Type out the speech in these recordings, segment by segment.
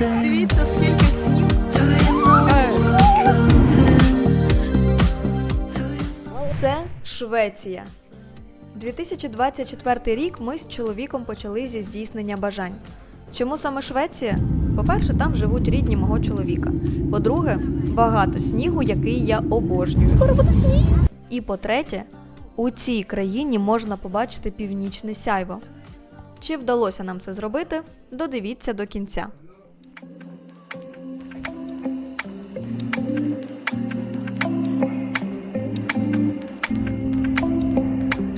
Дивіться, скільки снів. Це Швеція. 2024 рік ми з чоловіком почали зі здійснення бажань. Чому саме Швеція? По-перше, там живуть рідні мого чоловіка. По-друге, багато снігу, який я обожнюю. Скоро буде сніг. І по-третє, у цій країні можна побачити північне сяйво. Чи вдалося нам це зробити? Додивіться до кінця.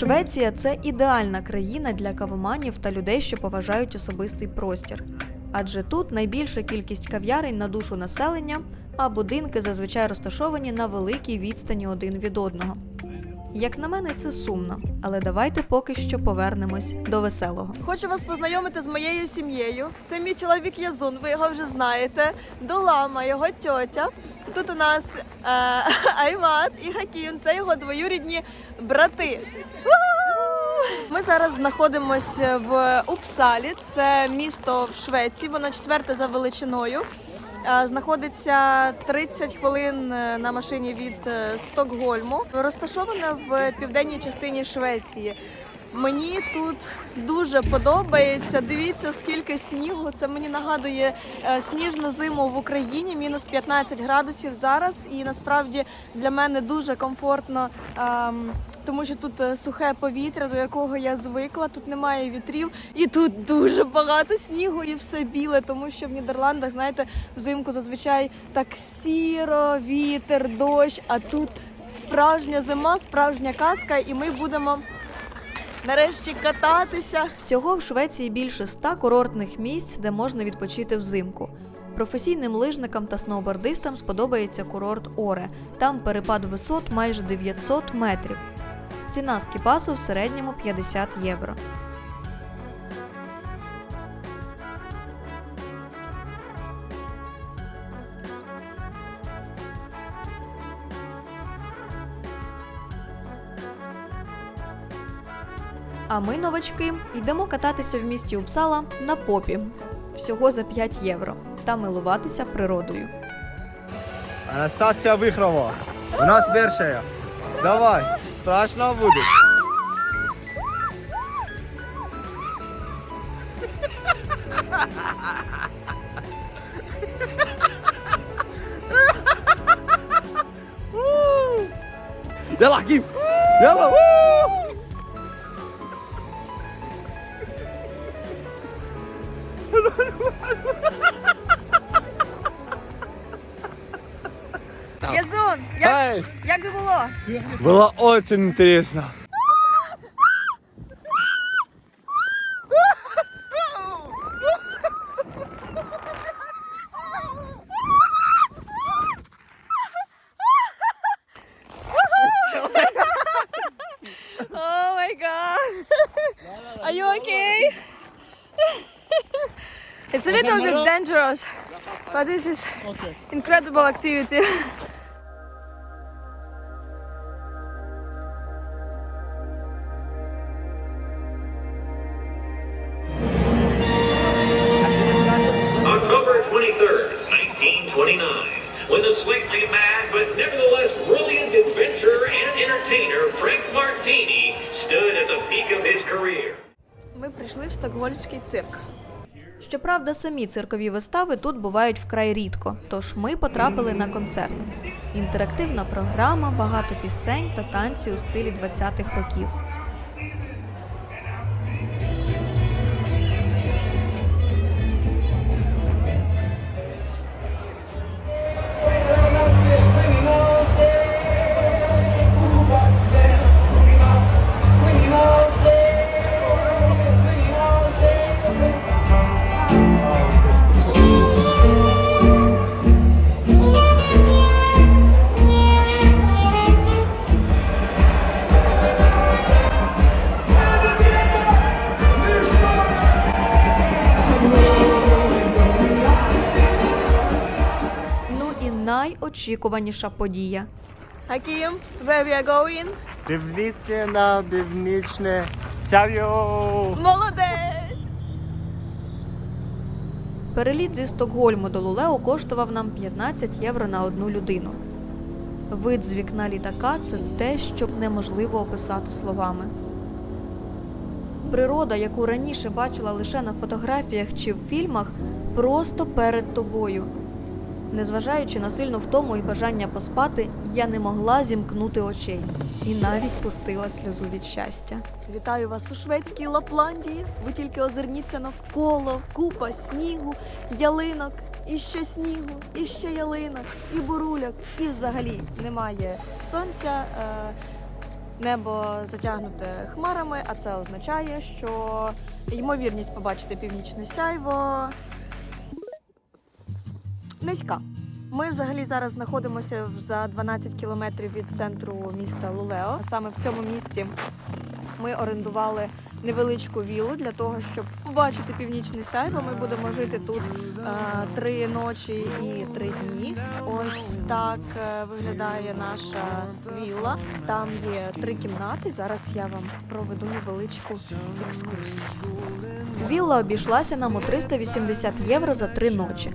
Швеція це ідеальна країна для кавоманів та людей, що поважають особистий простір. Адже тут найбільша кількість кав'ярень на душу населення, а будинки зазвичай розташовані на великій відстані один від одного. Як на мене, це сумно, але давайте поки що повернемось до веселого. Хочу вас познайомити з моєю сім'єю. Це мій чоловік Язун, ви його вже знаєте. Долама, його тьотя. Тут у нас е, Аймат і Хакім, це його двоюрідні брати. Ми зараз знаходимося в Упсалі, це місто в Швеції, воно четверте за величиною. Е, Знаходиться 30 хвилин е, на машині від е, Стокгольму. Розташоване в південній частині Швеції. Мені тут дуже подобається. Дивіться, скільки снігу. Це мені нагадує сніжну зиму в Україні, мінус 15 градусів зараз. І насправді для мене дуже комфортно, ем, тому що тут е, сухе повітря, до якого я звикла. Тут немає вітрів, і тут дуже багато снігу і все біле, тому що в Нідерландах, знаєте, взимку зазвичай так сіро, вітер, дощ. А тут справжня зима, справжня казка, і ми будемо нарешті кататися. Всього в Швеції більше ста курортних місць, де можна відпочити взимку. Професійним лижникам та сноубордистам сподобається курорт Оре. Там перепад висот майже 900 метрів. Ціна скіпасу в середньому 50 євро. А ми, новачки, йдемо кататися в місті Упсала на попі всього за 5 євро та милуватися природою. Анастасия Вихрова, у нас першая. Давай, Strašno bude. Ela aqui! Ela! Uh! Як було? Было очень интересно. Oh my gosh. Are you okay? it's a little bit dangerous, but this is incredible activity. Ми прийшли в стокгольмський цирк. Щоправда, самі циркові вистави тут бувають вкрай рідко, тож ми потрапили на концерт. Інтерактивна програма, багато пісень та танці у стилі 20-х років. Найочікуваніша подія. Хакім, where we are going? Дивіться на північне сяв'ю. Молодець! Переліт зі Стокгольму до Лулео коштував нам 15 євро на одну людину. Вид з вікна літака це те, що неможливо описати словами. Природа, яку раніше бачила лише на фотографіях чи в фільмах, просто перед тобою. Незважаючи на сильну втому і бажання поспати, я не могла зімкнути очей і навіть пустила сльозу від щастя. Вітаю вас у шведській Лапландії. Ви тільки озирніться навколо, купа снігу, ялинок, і ще снігу, і ще ялинок, і буруляк, і взагалі немає сонця. Е- Небо затягнуте хмарами, а це означає, що ймовірність побачити північне сяйво низька. Ми взагалі зараз знаходимося за 12 кілометрів від центру міста Лулео. Саме в цьому місці ми орендували невеличку віллу для того, щоб побачити північне сяйво. Ми будемо жити тут е, три ночі і три дні. Ось так е, виглядає наша вілла. Там є три кімнати. Зараз я вам проведу невеличку екскурсію. Вілла обійшлася нам у 380 євро за три ночі.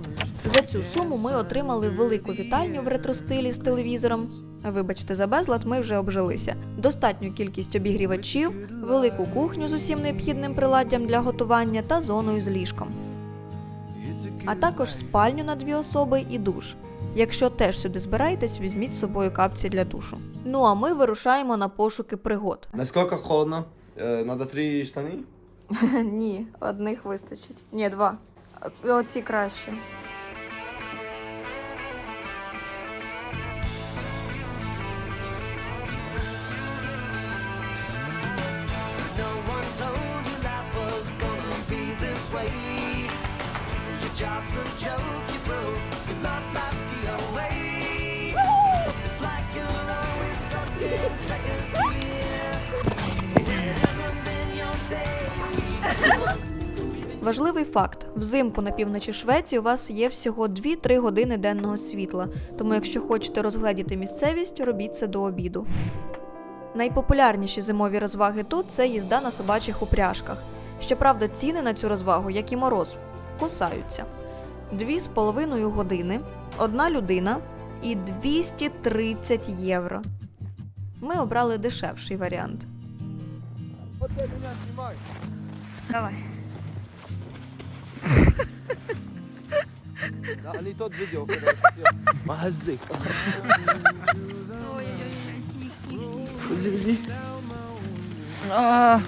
За цю суму ми отримали велику вітальню в ретростилі з телевізором. Вибачте, за безлад ми вже обжилися. Достатню кількість обігрівачів, велику кухню з усім необхідним приладдям для готування та зоною з ліжком. А також спальню на дві особи і душ. Якщо теж сюди збираєтесь, візьміть з собою капці для душу. Ну а ми вирушаємо на пошуки пригод. Насколько холодно? Э, Надо три штаны? Ні, одних вистачить. Ні, два. Оці краще. Важливий факт: взимку на півночі Швеції у вас є всього 2-3 години денного світла, тому якщо хочете розгледіти місцевість, робіть це до обіду. Найпопулярніші зимові розваги тут це їзда на собачих упряжках. Щоправда, ціни на цю розвагу, як і мороз, кусаються. Дві з половиною години, одна людина і 230 євро. Ми обрали дешевший варіант. Давай. Да, не тот видео, когда Магазин. Ой-ой-ой, сніг, сніг, сніг. А,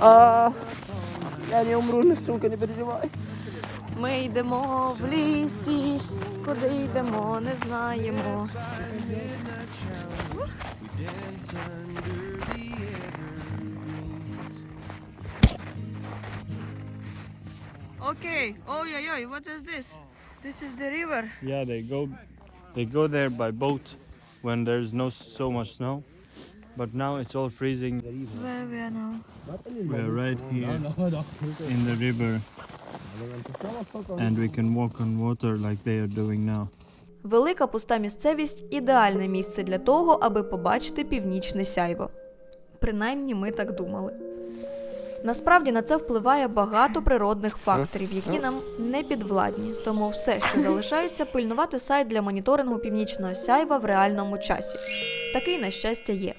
а, я не умру, не сука, не переживай. Ми йдемо в лісі, куди йдемо, не знаємо. Окей, ой-ой-ой, what is this? This is the river. Yeah, they go they go there by boat when there's no so much snow. But now it's all freezing. Where we are now? We're right here in the river. And we can walk on water like they are doing now. Велика пуста місцевість ідеальне місце для того, аби побачити північне сяйво. Принаймні ми так думали. Насправді на це впливає багато природних факторів, які нам не підвладні. Тому все, що залишається, пильнувати сайт для моніторингу північного сяйва в реальному часі. Такий, на щастя, є.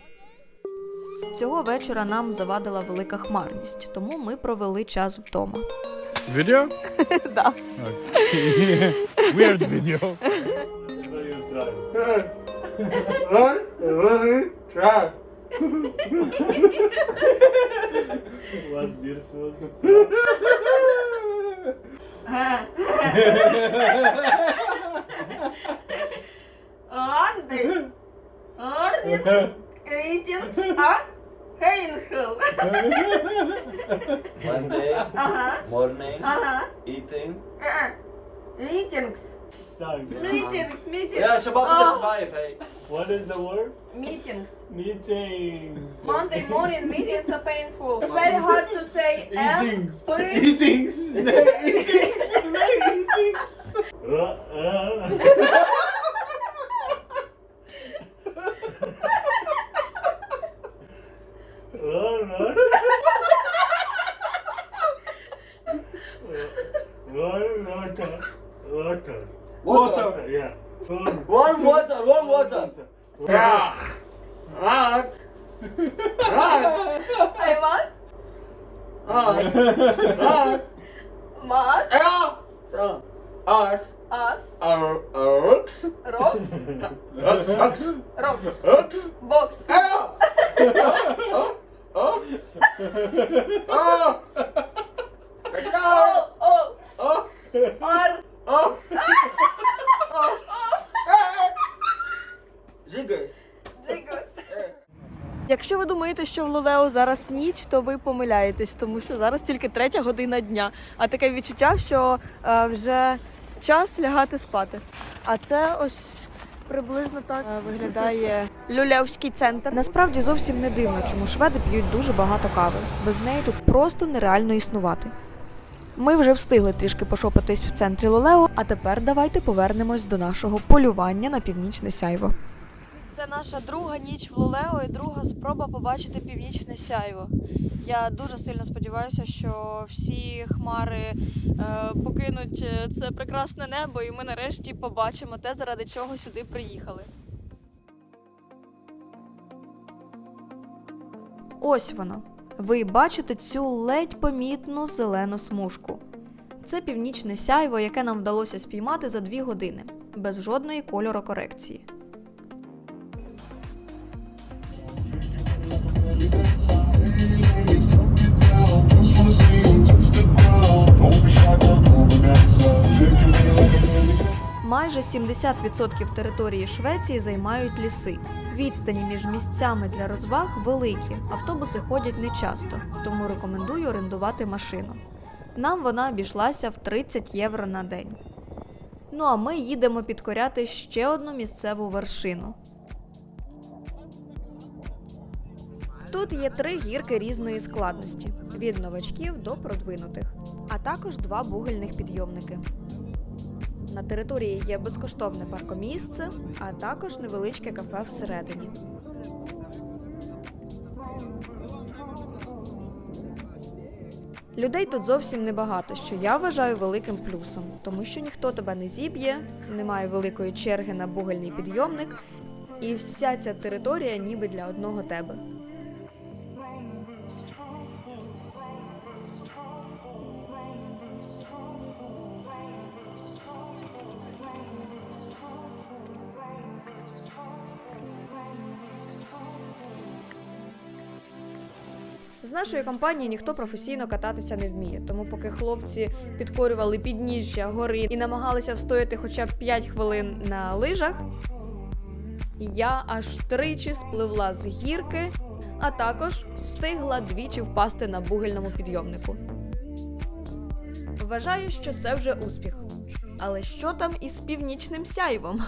Цього вечора нам завадила велика хмарність, тому ми провели час вдома. Video? Да. Weird video. what beautiful. Andy, Andy, agents are painful. One day, uh-huh. morning, uh-huh. eating. Uh-uh. Agents. Meetings, meetings. Yeah, شباب just oh. five. هي. What is the word? Meetings. Meetings. Monday morning meetings are painful. It's very hard to say L. Eatings. Put it. Eatings. Eatings. Eatings. Uh, uh. Oh. Oh. Oh. Oh oh Oh. or Oh. Жигаюсь. jiggles. Якщо ви думаєте, що в Лулео зараз ніч, то ви помиляєтесь, тому що зараз тільки третя година дня. А таке відчуття, що е, вже час лягати спати. А це ось приблизно так е, виглядає люлявський центр. Насправді зовсім не дивно, чому шведи п'ють дуже багато кави. Без неї тут просто нереально існувати. Ми вже встигли трішки пошопитись в центрі Лулео, а тепер давайте повернемось до нашого полювання на північне сяйво. Це наша друга ніч в Лулео і друга спроба побачити північне сяйво. Я дуже сильно сподіваюся, що всі хмари е, покинуть е, це прекрасне небо, і ми нарешті побачимо те, заради чого сюди приїхали. Ось воно. Ви бачите цю ледь помітну зелену смужку. Це північне сяйво, яке нам вдалося спіймати за дві години, без жодної кольорокорекції. Майже 70% території Швеції займають ліси. Відстані між місцями для розваг великі. Автобуси ходять нечасто, тому рекомендую орендувати машину. Нам вона обійшлася в 30 євро на день. Ну а ми їдемо підкоряти ще одну місцеву вершину. Тут є три гірки різної складності: від новачків до продвинутих, а також два бугельних підйомники. На території є безкоштовне паркомісце, а також невеличке кафе всередині. Людей тут зовсім небагато, що я вважаю великим плюсом, тому що ніхто тебе не зіб'є, немає великої черги на бугельний підйомник, і вся ця територія ніби для одного тебе. З нашої компанії ніхто професійно кататися не вміє, тому поки хлопці підкорювали підніжжя гори і намагалися встояти хоча б 5 хвилин на лижах, я аж тричі спливла з гірки, а також встигла двічі впасти на бугельному підйомнику. Вважаю, що це вже успіх. Але що там із північним сяйвом?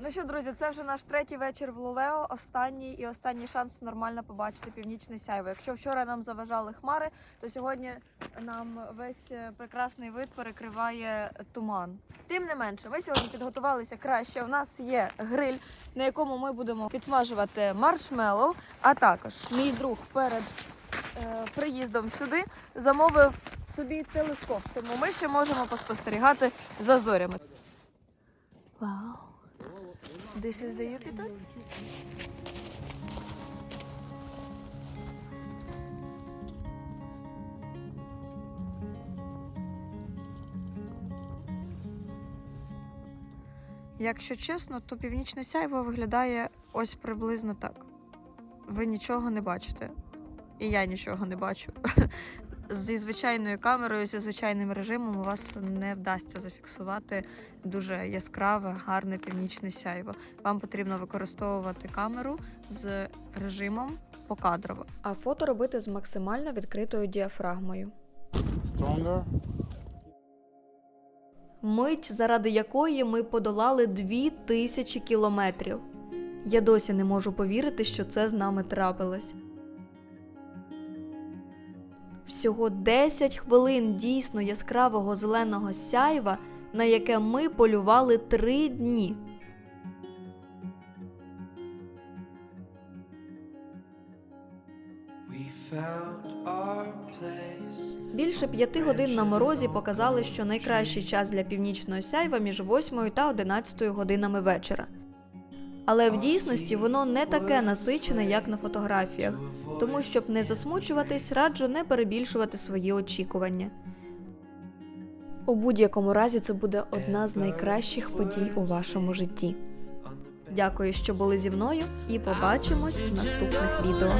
Ну що, друзі, це вже наш третій вечір в Лулео. Останній і останній шанс нормально побачити північне сяйво. Якщо вчора нам заважали хмари, то сьогодні нам весь е, прекрасний вид перекриває туман. Тим не менше, ми сьогодні підготувалися краще. У нас є гриль, на якому ми будемо підсмажувати маршмеллоу, а також мій друг перед е, приїздом сюди замовив собі телескоп, тому ми ще можемо поспостерігати за зорями. Вау! This is the Jupiter? Якщо чесно, то північне сяйво виглядає ось приблизно так. Ви нічого не бачите. І я нічого не бачу. Зі звичайною камерою, зі звичайним режимом у вас не вдасться зафіксувати дуже яскраве, гарне північне сяйво. Вам потрібно використовувати камеру з режимом покадрово, а фото робити з максимально відкритою діафрагмою. Stronger. Мить, заради якої ми подолали дві тисячі кілометрів. Я досі не можу повірити, що це з нами трапилось. Всього 10 хвилин дійсно яскравого зеленого сяйва, на яке ми полювали три дні. Більше п'яти годин на морозі показали, що найкращий час для північного сяйва між 8 та 11 годинами вечора. Але в дійсності воно не таке насичене, як на фотографіях, тому щоб не засмучуватись, раджу не перебільшувати свої очікування. У будь-якому разі це буде одна з найкращих подій у вашому житті. Дякую, що були зі мною, і побачимось в наступних відео.